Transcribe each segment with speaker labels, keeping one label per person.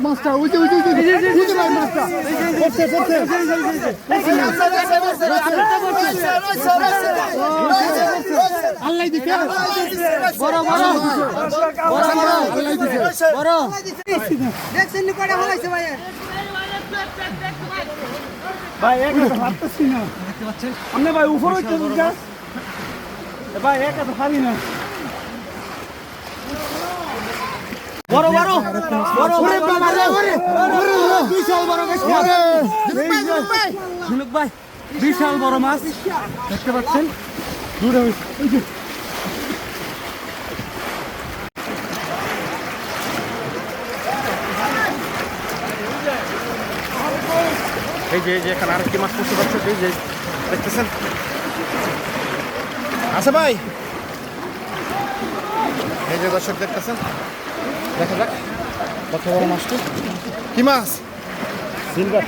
Speaker 1: মাছটা ওই যে ওই যে ওই যে ওই যে ভাই মাছটা পড়ছে পড়ছে আল্লাহ দিকে বড় বড় বড় বড় আল্লাহ দিকে বড়
Speaker 2: দেখছেন নি কয়টা হলাইছে ভাই
Speaker 3: ভাই এক হাতে হাঁটতেছি না আপনি ভাই উপরে উঠতে দুর্গা ভাই এক হাতে হারি না বড় বড়। বড়
Speaker 1: ওরে বাবা রে ওরে। ওরে বিশাল বড় মাছ।
Speaker 3: ঝিনুক ভাই বিশাল বড় মাছ। দেখতে পাচ্ছেন? দূরে হয়েছে
Speaker 4: এই যে। যে এখানে আরেকটি মাছ পড়তে পারছ এই যে দেখতেছেন? আছে ভাই। এই যে দর্শক দেখতেছেন? দেখা যাক কত বড় মাছটি। কি মাছ? সিলভার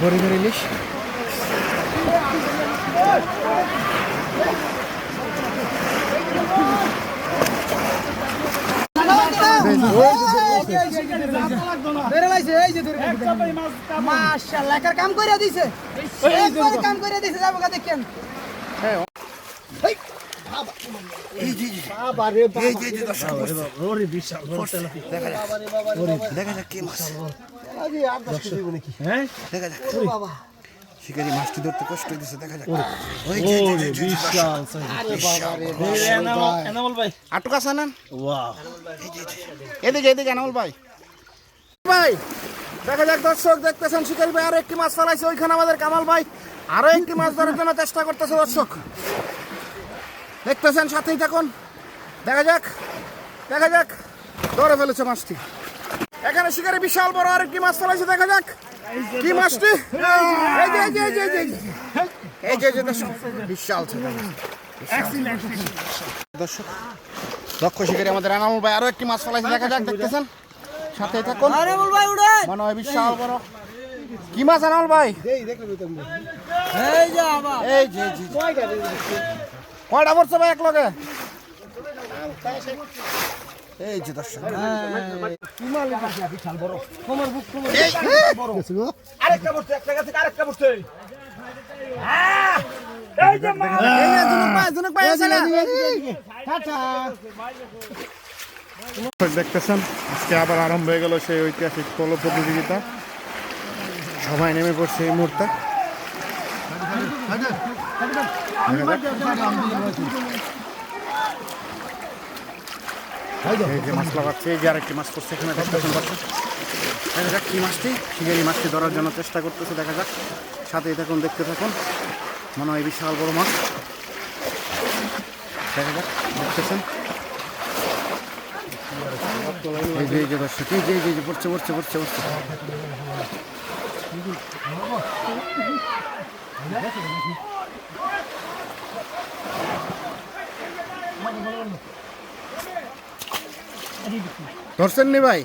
Speaker 4: ভরি ভরি ইলিশ।
Speaker 2: ধরে লাইছে এই যে ধরে মাশাআল্লাহ কার কাম করে দিছে কাম করে দিছে যাব কা দেখেন
Speaker 4: দেখা যাক কি মাছ
Speaker 3: হ্যাঁ
Speaker 4: দেখা যাক শিকারি মাছটি ধরতে কষ্ট হইতেছে দেখা যাক। ওই যে, যে, যে, যে, যে,
Speaker 3: এনামল ভাই
Speaker 4: আটক আছে না?
Speaker 3: ওয়াও।
Speaker 4: এদিকে এদিকে আনামুল ভাই। ভাই দেখা যাক দর্শক দেখতেছেন শিকারি ভাই। আরও একটি মাছ ফেলাইছে ওইখানে আমাদের কামাল ভাই। আরও একটি মাছ ধরার জন্য চেষ্টা করতেছে দর্শক। দেখতেছেন সাথেই থাকুন। দেখা যাক দেখা যাক ধরে ফেলেছে মাছটি। এখানে শিকারি বিশাল বড় আরেকটি মাছ ফেলাইছে দেখা যাক। কি মাছটি? এই যে এই যে এই যে এই যে, এই যে। এই যে এই যে দর্শক বিশাল দর্শক দক্ষ শিকারি আমাদের আনামুল ভাই আরও একটি মাছ ফেলাইছে দেখা যাক দেখতেছেন? সাথে থাকুন।
Speaker 2: আরে বল ভাই উড়ে
Speaker 4: মনে হয় বিশাল বড়। কি মাছ আনামুল ভাই?
Speaker 2: এই যে
Speaker 4: এই যে। পড়ছে ভাই এক লগে এই যে দর্শক
Speaker 3: আরেকটা বসতে একটা গেছে আরেকটা বসতে
Speaker 4: এই যে জুনুক ভাই জুনুক ভাই এসেলে দেখতেছেন আজকে আবার আরম্ভ হয়ে গেল সেই ঐতিহাসিক পল প্রতিযোগিতা। সবাই নেমে পড়ছে এই মুহূর্তে। যে আরেকটি মাছ করছে এখানে দেখতেছেন দেখা যাক কি মাছটি শিগেরি মাছটি ধরার জন্য চেষ্টা করতেছে দেখা যাক সাথেই থাকুন দেখতে থাকুন মনে হয় বিশাল বড় মাছ দেখা যাক দেখতেছেন এই যে পড়ছে পড়ছে পড়ছে পড়ছে ধরছেন নি ভাই?